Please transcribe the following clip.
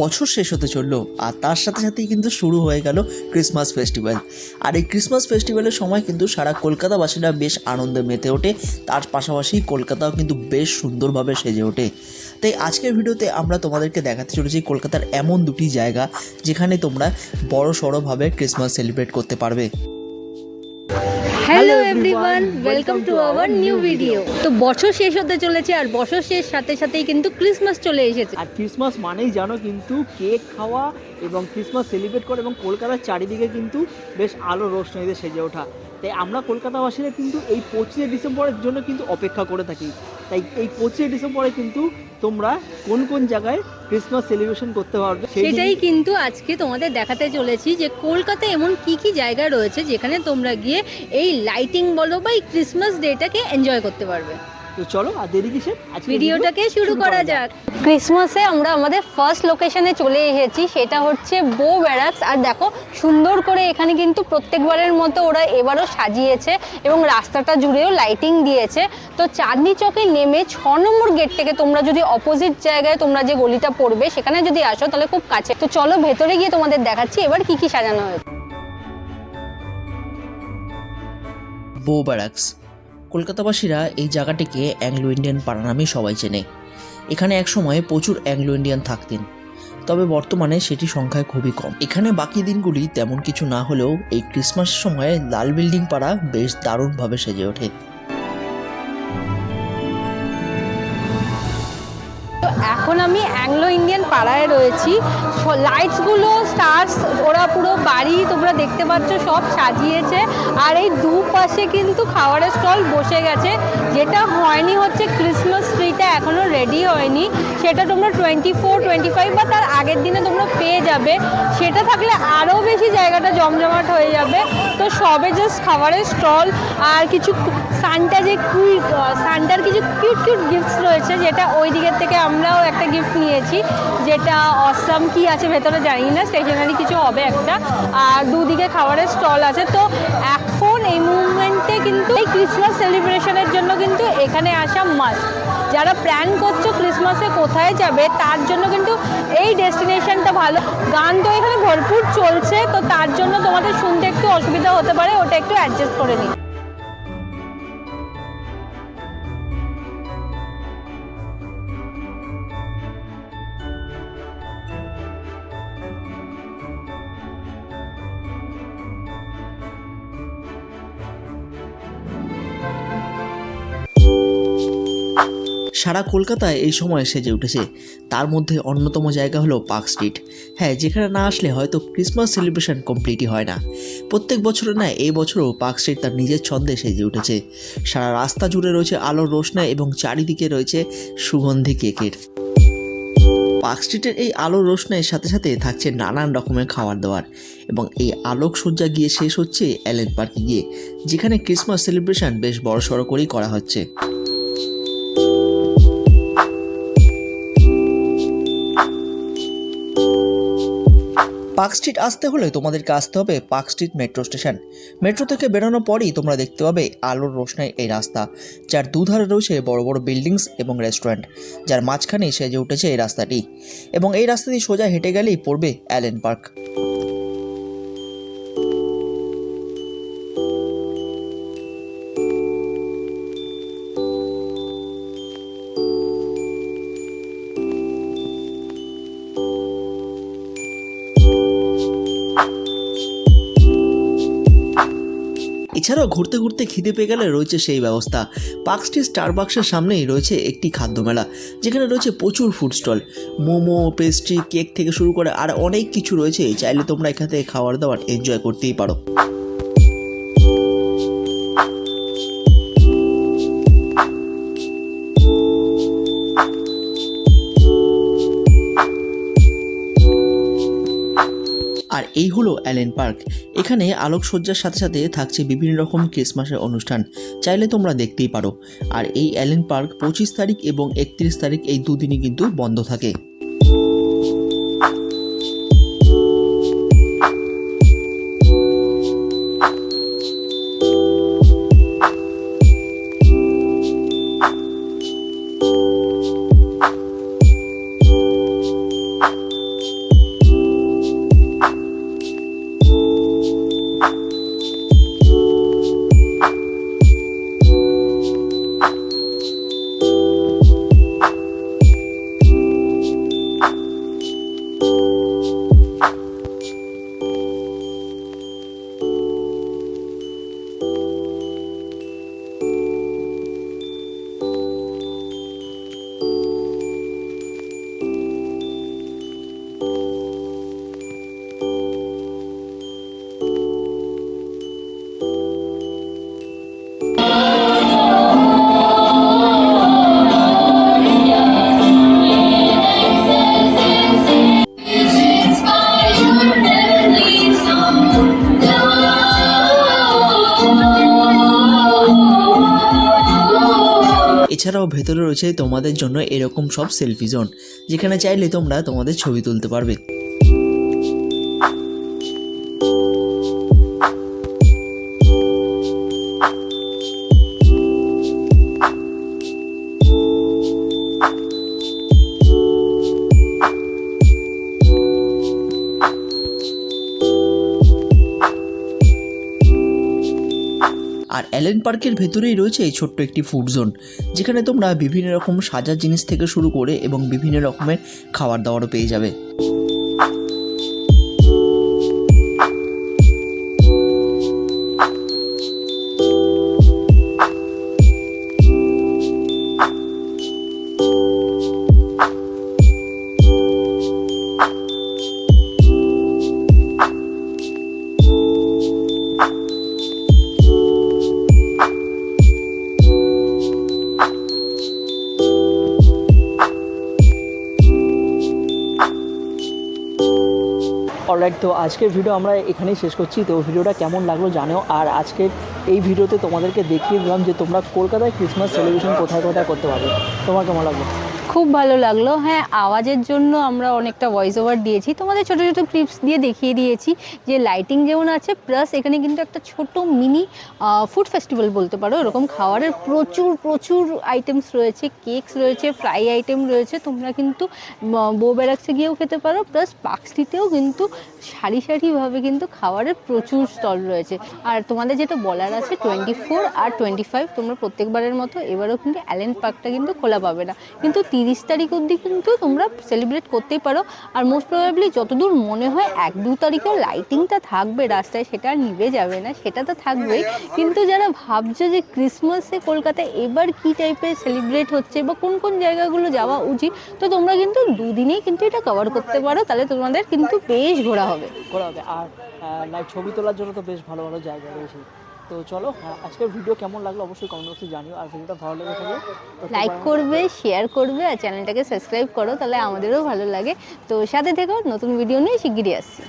বছর শেষ হতে চলল, আর তার সাথে সাথেই কিন্তু শুরু হয়ে গেল ক্রিসমাস ফেস্টিভ্যাল আর এই ক্রিসমাস ফেস্টিভ্যালের সময় কিন্তু সারা কলকাতাবাসীরা বেশ আনন্দে মেতে ওঠে, তার পাশাপাশি কলকাতাও কিন্তু বেশ সুন্দরভাবে সেজে ওঠে। তাই আজকের ভিডিওতে আমরা তোমাদেরকে দেখাতে চলেছি কলকাতার এমন দুটি জায়গা, যেখানে তোমরা বড় সড়োভাবে ক্রিসমাস সেলিব্রেট করতে পারবে। Hello everyone welcome to our new video তো বছর শেষ হতে চলেছে আর বছর শেষ সাথে সাথেই কিন্তু ক্রিসমাস চলে এসেছে। আর ক্রিসমাস মানেই জানো কিন্তু কেক খাওয়া এবং ক্রিসমাস সেলিব্রেট করা এবং কলকাতার চারিদিকে কিন্তু বেশ আলো রোশনাইতে সেজে ওঠা। তাই আমরা কলকাতাবাসীরা কিন্তু এই পঁচিশে ডিসেম্বরের জন্য কিন্তু অপেক্ষা করে থাকি। তাই এই পঁচিশে ডিসেম্বরে কিন্তু তোমরা কোন কোন জায়গায় ক্রিসমাস সেলিব্রেশন করতে পারবে সেটাই কিন্তু আজকে তোমাদের দেখাতে চলেছি যে কলকাতায় এমন কি কি জায়গা রয়েছে যেখানে তোমরা গিয়ে এই লাইটিং বলো বা এই ক্রিসমাস ডেটাকে এনজয় করতে পারবে। তো চলো আর দেরি কিসে ভিডিওটাকে শুরু করা যাক। ক্রিসমাসে আমরা আমাদের ফার্স্ট লোকেশনে চলে এসেছি সেটা হচ্ছে বো ব্যারাক্স আর দেখো সুন্দর করে এখানে কিন্তু প্রত্যেকবারের মতো ওরা এবারও সাজিয়েছে এবং রাস্তাটা জুড়েও লাইটিং দিয়েছে। তো চাঁদনি চকে নেমে ছ নম্বর গেট থেকে তোমরা যদি অপোজিট জায়গায় তোমরা যে গলিটা পড়বে সেখানে যদি আসো তাহলে খুব কাছে। তো চলো ভেতরে গিয়ে তোমাদের দেখাচ্ছি এবার কি কি সাজানো হয়েছে। বো ব্যারাক্স কলকাতাবাসীরা এই জায়গাটিকে অ্যাংলো ইন্ডিয়ান পাড়া নামেই সবাই চেনে। এখানে একসময় প্রচুর অ্যাংলো ইন্ডিয়ান থাকতেন, তবে বর্তমানে সেটি সংখ্যায় খুবই কম। এখানে বাকি দিনগুলি তেমন কিছু না হলেও এই ক্রিসমাসের সময়ে লাল বিল্ডিং পাড়া বেশ দারুণভাবে সেজে ওঠে। এখন আমি অ্যাংলো ইন্ডিয়ান পাড়ায় রয়েছি। লাইটসগুলো স্টার্স ওরা পুরো বাড়ি দেখতে পাচ্ছ, সব সাজিয়েছে। আর এই দুপাশে কিন্তু খাবারের স্টল বসে গেছে। যেটা হয়নি হচ্ছে ক্রিসমাস ট্রিটা এখনও রেডি হয়নি। সেটা তোমরা টোয়েন্টি ফোর টোয়েন্টি ফাইভ বা তার আগের দিনে তোমরা পেয়ে যাবে। সেটা থাকলে আরও বেশি জায়গাটা জমজমাট হয়ে যাবে। তো সবে জাস্ট খাবারের স্টল। আর কিছু সানটা যে কুইট সানটার কিছু কিউট কিউট গিফটস রয়েছে, যেটা ওই দিকের থেকে আমরাও একটা গিফট নিয়েছি। যেটা অসাম কি আছে ভেতরে জানি না স্টেশনারি কিছু হবে একটা। আর দুদিকে খাবারের স্টল আছে। তো এখন এই মুভমেন্টে কিন্তু এই ক্রিসমাস সেলিব্রেশনের জন্য কিন্তু এখানে আসা মাস্ট যারা প্ল্যান করছ ক্রিসমাসে কোথায় যাবে, তার জন্য কিন্তু এই ডেস্টিনেশনটা ভালো। গান তো এখানে ভরপুর চলছে, তো তার জন্য তোমাদের শুনতে একটু অসুবিধা হতে পারে, ওটা একটু অ্যাডজাস্ট করে নিই। সারা কলকাতায় এই সময় সেজে উঠেছে। তার মধ্যে অন্যতম জায়গা হলো পার্ক স্ট্রিট। হ্যাঁ যেখানে না আসলে হয়তো ক্রিসমাস সেলিব্রেশন কমপ্লিটই হয় না। প্রত্যেক বছরের না, এই বছরও পার্ক স্ট্রিট তার নিজের ছন্দে সেজে উঠেছে। সারা রাস্তা জুড়ে রয়েছে আলোর রোশনাই এবং চারিদিকে রয়েছে সুগন্ধি কেকের। পার্ক স্ট্রিটের এই আলো রোশনের সাথে সাথে থাকছে নানান রকমের খাবার দাবার এবং এই আলোকসজ্জা গিয়ে শেষ হচ্ছে অ্যালেন পার্কে গিয়ে, যেখানে ক্রিসমাস সেলিব্রেশন বেশ বড় সড়ো করেই করা হচ্ছে। পার্ক স্ট্রিট আসতে হলে তোমাদেরকে আসতে হবে Park Street metro station. Metro থেকে বেরোনোর পরই তোমরা দেখতে পাবে আলোর রোশনাই এই রাস্তা, যার দুধারে রয়েছে বড় বড় বিল্ডিংস এবং রেস্টুরেন্ট, যার মাঝখানে সেজে উঠেছে এই রাস্তাটি। এবং এই রাস্তাটি সোজা হেঁটে গেলেই পড়বে অ্যালেন পার্ক। এছাড়াও ঘুরতে ঘুরতে খিদে পেয়ে গেলে রয়েছে সেই ব্যবস্থা। পার্ক স্ট্রিট স্টারবাক্সের সামনেই রয়েছে একটি খাদ্য মেলা যেখানে রয়েছে প্রচুর food stall momo pastry cake থেকে শুরু করে আর অনেক কিছু রয়েছে, চাইলে তোমরা এখান থেকে খাওয়ার দাওয়ার এনজয় করতেই পারো। এই হলো অ্যালেন পার্ক। এখানে আলোকসজ্জার সাথে সাথে থাকছে বিভিন্ন রকম ক্রিসমাসের অনুষ্ঠান। চাইলে তোমরা দেখতেই পারো। আর এই অ্যালেন পার্ক পঁচিশ তারিখ এবং একত্রিশ তারিখ এই দুদিনই কিন্তু বন্ধ থাকে। এছাড়াও ভেতরে রয়েছে তোমাদের জন্য এরকম সব সেলফি জোন যেখানে চাইলে তোমরা তোমাদের ছবি তুলতে পারবে। অ্যালেন পার্কের ভেতরেই রয়েছে এই ছোট্ট একটি ফুড জোন যেখানে তোমরা বিভিন্ন রকম সাজার জিনিস থেকে শুরু করে এবং বিভিন্ন রকমের খাবার দাবারও পেয়ে যাবে। অলরাইট তো আজকের ভিডিও আমরা এখানেই শেষ করছি। তো ভিডিওটা কেমন লাগল জানো আর আজকের এই ভিডিওতে তোমাদেরকে দেখিয়ে দিলাম যে তোমরা কলকাতায় ক্রিসমাস সেলিব্রেশন কোথায় কোথায় করতে পারবে। তোমার কেমন লাগল? খুব ভালো লাগল। হ্যাঁ আওয়াজের জন্য আমরা অনেকটা ভয়েস ওভার দিয়েছি। তোমাদের ছোটো ছোটো ক্লিপস দিয়ে দেখিয়ে দিয়েছি যে লাইটিং যেমন আছে প্লাস এখানে কিন্তু একটা ছোট মিনি ফুড ফেস্টিভ্যাল বলতে পারো। এরকম খাবারের প্রচুর প্রচুর আইটেমস রয়েছে কেকস রয়েছে ফ্রাই আইটেম রয়েছে। তোমরা কিন্তু বো ব্যারাক্সে গিয়েও খেতে পারো প্লাস পার্ক কিন্তু সারি সারিভাবে কিন্তু খাবারের প্রচুর স্টল রয়েছে। আর তোমাদের যেটা বলার আছে টোয়েন্টি ফোর আর টোয়েন্টি ফাইভ তোমরা প্রত্যেকবারের মতো এবারও কিন্তু অ্যালেন পার্কটা কিন্তু খোলা পাবে না। কিন্তু তিরিশ তারিখ অবধি কিন্তু তোমরা সেলিব্রেট করতেই পারো। আর মোস্ট প্রবাবলি যতদূর মনে হয় এক দু তারিখে লাইটিংটা থাকবে রাস্তায়, সেটা আর নিভে যাবে না, সেটা তো থাকবেই। কিন্তু যারা ভাবছ যে ক্রিসমাসে কলকাতায় এবার কি টাইপের সেলিব্রেট হচ্ছে বা কোন কোন জায়গাগুলো যাওয়া উচিত, তো তোমরা কিন্তু দুদিনেই কিন্তু এটা কভার করতে পারো। তাহলে তোমাদের কিন্তু বেশ ঘোরা হবে। ঘোরা হবে। আর ছবি তোলার জন্য তো বেশ ভালো ভালো জায়গা রয়েছে। তো চলো আহ, আজকের ভিডিও কেমন লাগল অবশ্যই কমেন্ট বক্সে জানিও আর ভিডিওটা ভালো লেগে থাকলে লাইক করবে শেয়ার করবে আর চ্যানেলটাকে সাবস্ক্রাইব করো তাহলে আমাদেরও ভালো লাগে। তো সাথে থেকো নতুন ভিডিও নিয়ে শিগগিরই আসছি।